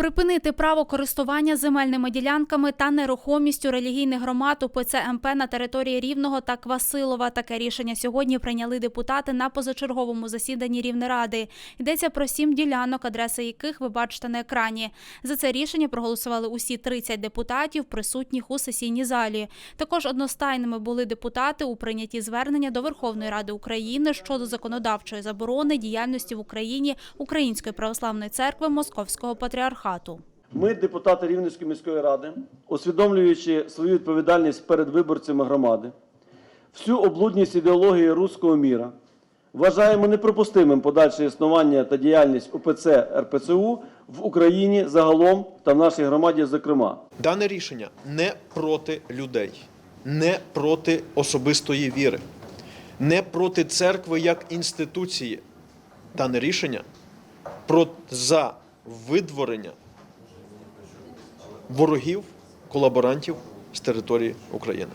Припинити право користування земельними ділянками та нерухомістю релігійних громад УПЦ МП на території Рівного та Квасилова. Таке рішення сьогодні прийняли депутати на позачерговому засіданні Рівнеради. Йдеться про сім ділянок, адреси яких ви бачите на екрані. За це рішення проголосували усі 30 депутатів, присутніх у сесійній залі. Також одностайними були депутати у прийнятті звернення до Верховної Ради України щодо законодавчої заборони діяльності в Україні Української православної церкви Московського патріархату. Ми, депутати Рівненської міської ради, усвідомлюючи свою відповідальність перед виборцями громади, всю облудність ідеології руського міра, вважаємо неприпустимим подальше існування та діяльність УПЦ РПЦУ в Україні загалом та в нашій громаді, зокрема. Дане рішення не проти людей, не проти особистої віри, не проти церкви як інституції. Дане рішення про за видворення ворогів, колаборантів з території України.